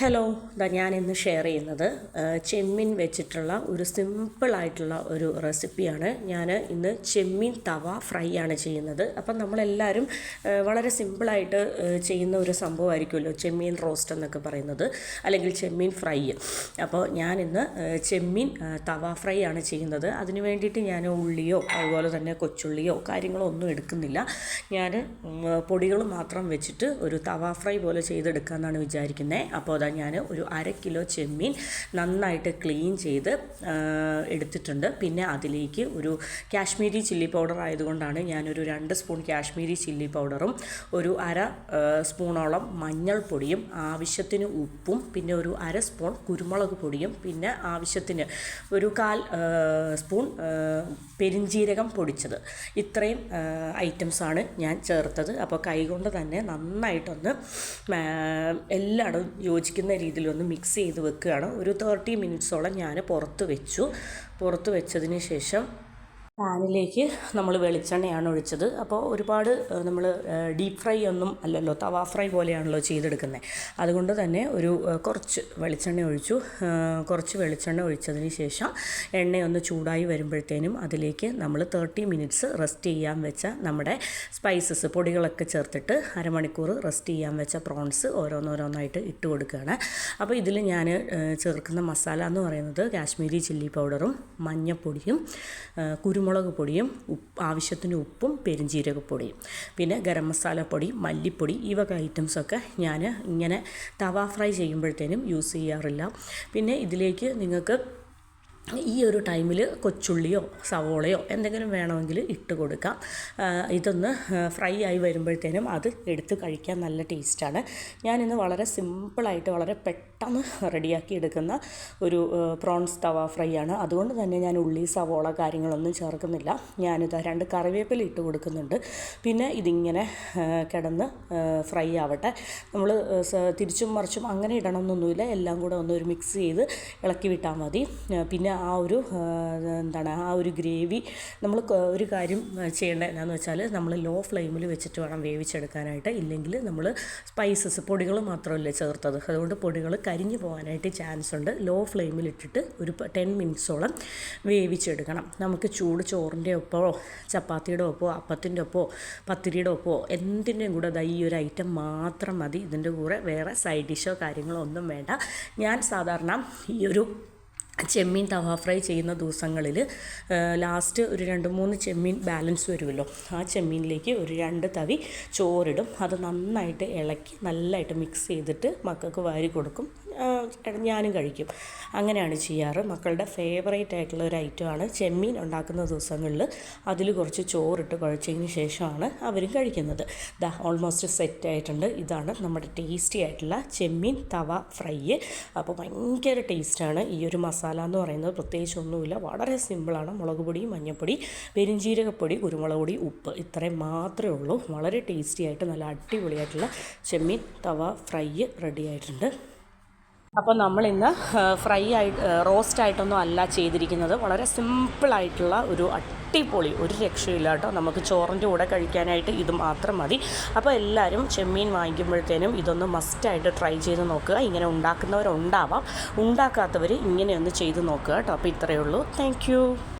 Hello ഞാൻ ഇന്ന് share ചെയ്യുന്നത് ചെമ്മീൻ വെച്ചിട്ടുള്ള ഒരു സിമ്പിളായിട്ടുള്ള ഒരു റെസിപ്പിയാണ് ഞാൻ ഇന്ന് ചെമ്മീൻ തവ ഫ്രൈ ആണ് ചെയ്യുന്നത്. അപ്പം നമ്മളെല്ലാവരും വളരെ സിമ്പിളായിട്ട് ചെയ്യുന്ന ഒരു സംഭവമായിരിക്കുമല്ലോ ചെമ്മീൻ റോസ്റ്റ് എന്നൊക്കെ പറയുന്നത് അല്ലെങ്കിൽ ചെമ്മീൻ ഫ്രൈ അപ്പോൾ ഞാൻ ഇന്ന് ചെമ്മീൻ തവ ഫ്രൈ ആണ് ചെയ്യുന്നത്. അതിന് വേണ്ടിയിട്ട് ഞാൻ ഉള്ളിയോ അതുപോലെ തന്നെ കൊച്ചുള്ളിയോ കാര്യങ്ങളോ ഒന്നും എടുക്കുന്നില്ല. ഞാൻ പൊടികൾ മാത്രം വെച്ചിട്ട് ഒരു തവ ഫ്രൈ പോലെ ചെയ്തെടുക്കാമെന്നാണ് വിചാരിക്കുന്നത് അപ്പോൾ അതാ ഞാൻ ഒരു അര കിലോ ചെമ്മീൻ നന്നായിട്ട് ക്ലീൻ ചെയ്ത് എടുത്തിട്ടുണ്ട്. പിന്നെ അതിലേക്ക് ഒരു കാശ്മീരി ചില്ലി പൗഡർ ആയതുകൊണ്ടാണ് ഞാനൊരു രണ്ട് സ്പൂൺ കാശ്മീരി ചില്ലി പൗഡറും ഒരു അര സ്പൂണോളം മഞ്ഞൾപ്പൊടിയും ആവശ്യത്തിന് ഉപ്പും പിന്നെ ഒരു അര സ്പൂൺ കുരുമുളക് പൊടിയും പിന്നെ ആവശ്യത്തിന് ഒരു കാൽ സ്പൂൺ പെരിഞ്ചീരകം പൊടിച്ചത്. ഇത്രയും ഐറ്റംസാണ് ഞാൻ ചേർത്തത്. അപ്പോൾ കൈകൊണ്ട് തന്നെ നന്നായിട്ടൊന്ന് എല്ലായിടവും എല്ലായിടും യോജിക്കുന്ന രീതിയിലൊന്ന് മിക്സ് ചെയ്ത് വെക്കുകയാണ്. ഒരു തേർട്ടി മിനിറ്റ്സോളം ഞാൻ പുറത്ത് വെച്ചു. പുറത്ത് വെച്ചതിന് ശേഷം പാനിലേക്ക് നമ്മൾ വെളിച്ചെണ്ണയാണ് ഒഴിച്ചത്. അപ്പോൾ ഒരുപാട് നമ്മൾ ഡീപ്പ് ഫ്രൈ ഒന്നും അല്ലല്ലോ തവ ഫ്രൈ പോലെയാണല്ലോ ചെയ്തെടുക്കുന്നത്. അതുകൊണ്ട് തന്നെ ഒരു കുറച്ച് വെളിച്ചെണ്ണ ഒഴിച്ചു. കുറച്ച് വെളിച്ചെണ്ണ ഒഴിച്ചതിന് ശേഷം എണ്ണയൊന്ന് ചൂടായി വരുമ്പോഴത്തേനും അതിലേക്ക് നമ്മൾ തേർട്ടി മിനിറ്റ്സ് റെസ്റ്റ് ചെയ്യാൻ വെച്ച നമ്മുടെ സ്പൈസസ് പൊടികളൊക്കെ ചേർത്തിട്ട് അരമണിക്കൂർ റെസ്റ്റ് ചെയ്യാൻ വെച്ച പ്രോൺസ് ഓരോന്നോരോന്നായിട്ട് ഇട്ട് കൊടുക്കുകയാണ്. അപ്പോൾ ഇതിൽ ഞാൻ ചേർക്കുന്ന മസാല എന്ന് പറയുന്നത് കാശ്മീരി ചില്ലി പൗഡറും മഞ്ഞൾപ്പൊടിയും ആ, കുരുമുളക് പൊടിയും ഉപ്പ് ആവശ്യത്തിന് ഉപ്പും പെരുംജീരകപ്പൊടിയും പിന്നെ ഗരം മസാലപ്പൊടി മല്ലിപ്പൊടി ഈ വക ഐറ്റംസൊക്കെ ഞാൻ ഇങ്ങനെ തവ ഫ്രൈ ചെയ്യുമ്പോഴത്തേനും യൂസ് ചെയ്യാറില്ല. പിന്നെ ഇതിലേക്ക് നിങ്ങൾക്ക് ഈ ഒരു ടൈമിൽ കൊച്ചുള്ളിയോ സവോളയോ എന്തെങ്കിലും വേണമെങ്കിൽ ഇട്ട് കൊടുക്കാം. ഇതൊന്ന് ഫ്രൈ ആയി വരുമ്പോഴത്തേനും അത് എടുത്ത് കഴിക്കാൻ നല്ല ടേസ്റ്റാണ്. ഞാനിന്ന് വളരെ സിമ്പിളായിട്ട് വളരെ പെട്ടെന്ന് റെഡിയാക്കി എടുക്കുന്ന ഒരു പ്രോൺസ് തവ ഫ്രൈ ആണ് അതുകൊണ്ട് തന്നെ ഞാൻ ഉള്ളി സവോള കാര്യങ്ങളൊന്നും ചേർക്കുന്നില്ല. ഞാനിത് രണ്ട് കറിവേപ്പില ഇട്ട് കൊടുക്കുന്നുണ്ട്. പിന്നെ ഇതിങ്ങനെ കിടന്ന് ഫ്രൈ ആവട്ടെ. നമ്മൾ തിരിച്ചും മറിച്ചും അങ്ങനെ ഇടണമെന്നൊന്നുമില്ല എല്ലാം കൂടെ ഒന്ന് ഒരു മിക്സ് ചെയ്ത് ഇളക്കി വിട്ടാൽ മതി. ആ, പിന്നെ ആ ഒരു എന്താണ് ആ ഒരു ഗ്രേവി നമ്മൾ ഒരു കാര്യം ചെയ്യേണ്ട എന്താണെന്ന് വെച്ചാൽ നമ്മൾ ലോ ഫ്ലെയിമിൽ വെച്ചിട്ട് വേണം വേവിച്ചെടുക്കാനായിട്ട്. ഇല്ലെങ്കിൽ നമ്മൾ സ്പൈസസ് പൊടികൾ മാത്രമല്ലേ ചേർത്തത്. അതുകൊണ്ട് പൊടികൾ കരിഞ്ഞു പോകാനായിട്ട് ചാൻസ് ഉണ്ട്. ലോ ഫ്ലെയിമിൽ ഇട്ടിട്ട് ഒരു ടെൻ മിനിറ്റ്സോളം വേവിച്ചെടുക്കണം. നമുക്ക് ചൂട് ചോറിന്റെ ഒപ്പമോ ചപ്പാത്തിയുടെ ഒപ്പമോ അപ്പത്തിന്റെ ഒപ്പമോ പത്തിരിയുടെ ഒപ്പമോ എന്തിന്റെയും കൂടെ ഈ ഒരു ഐറ്റം മാത്രം മതി. ഇതിന്റെ കൂടെ വേറെ സൈഡ് ഡിഷോ കാര്യങ്ങളോ ഒന്നും വേണ്ട. ഞാൻ സാധാരണ ഈ ഒരു ചെമ്മീൻ തവ ഫ്രൈ ചെയ്യുന്ന ദിവസങ്ങളിൽ ലാസ്റ്റ് ഒരു രണ്ട് മൂന്ന് ചെമ്മീൻ ബാലൻസ് വരുമല്ലോ. ആ ചെമ്മീനിലേക്ക് ഒരു രണ്ട് തവി ചോറിടും. അത് നന്നായിട്ട് ഇളക്കി നല്ലതായിട്ട് മിക്സ് ചെയ്തിട്ട് മക്കൾക്ക് വാരി കൊടുക്കും. ഞാനും കഴിക്കും. അങ്ങനെയാണ് ചെയ്യാറ്. മക്കളുടെ ഫേവറേറ്റ് ആയിട്ടുള്ള ഒരു ഐറ്റമാണ് ചെമ്മീൻ ഉണ്ടാക്കുന്ന ദിവസങ്ങളിൽ അതിൽ കുറച്ച് ചോറിട്ട് കുഴച്ചതിന് ശേഷമാണ് അവരും കഴിക്കുന്നത്. ദാ ഓൾമോസ്റ്റ് സെറ്റ് ആയിട്ടുണ്ട്. ഇതാണ് നമ്മുടെ ടേസ്റ്റി ആയിട്ടുള്ള ചെമ്മീൻ തവ ഫ്രൈ. അപ്പോൾ ഭയങ്കര ടേസ്റ്റാണ് ഈ ഒരു മസാല എന്ന് പറയുന്നത് പ്രത്യേകിച്ച് ഒന്നുമില്ല. വളരെ സിമ്പിളാണ് മുളക് പൊടി മഞ്ഞൾപ്പൊടി പെരിഞ്ജീരകപ്പൊടി കുരുമുളക് പൊടി ഉപ്പ് ഇത്രയും മാത്രമേ ഉള്ളൂ. വളരെ ടേസ്റ്റി ആയിട്ട് നല്ല അടിപൊളിയായിട്ടുള്ള ചെമ്മീൻ തവ ഫ്രൈ റെഡി ആയിട്ടുണ്ട്. അപ്പോൾ നമ്മളിന്ന് ഫ്രൈ ആയിട്ട് റോസ്റ്റ് ആയിട്ടൊന്നും അല്ല ചെയ്തിരിക്കുന്നത്. വളരെ സിമ്പിളായിട്ടുള്ള ഒരു അടിപൊളി. ഒരു രക്ഷയില്ല കേട്ടോ നമുക്ക് ചോറിന്റെ കൂടെ കഴിക്കാനായിട്ട് ഇത് മാത്രം മതി. അപ്പോൾ എല്ലാവരും ചെമ്മീൻ വാങ്ങിക്കുമ്പോഴത്തേനും ഇതൊന്ന് മസ്റ്റായിട്ട് ട്രൈ ചെയ്ത് നോക്കുക. ഇങ്ങനെ ഉണ്ടാക്കുന്നവരുണ്ടാവാം. ഉണ്ടാക്കാത്തവർ ഇങ്ങനെയൊന്ന് ചെയ്ത് നോക്കുക കേട്ടോ അപ്പോൾ ഇത്രയേ ഉള്ളൂ. താങ്ക്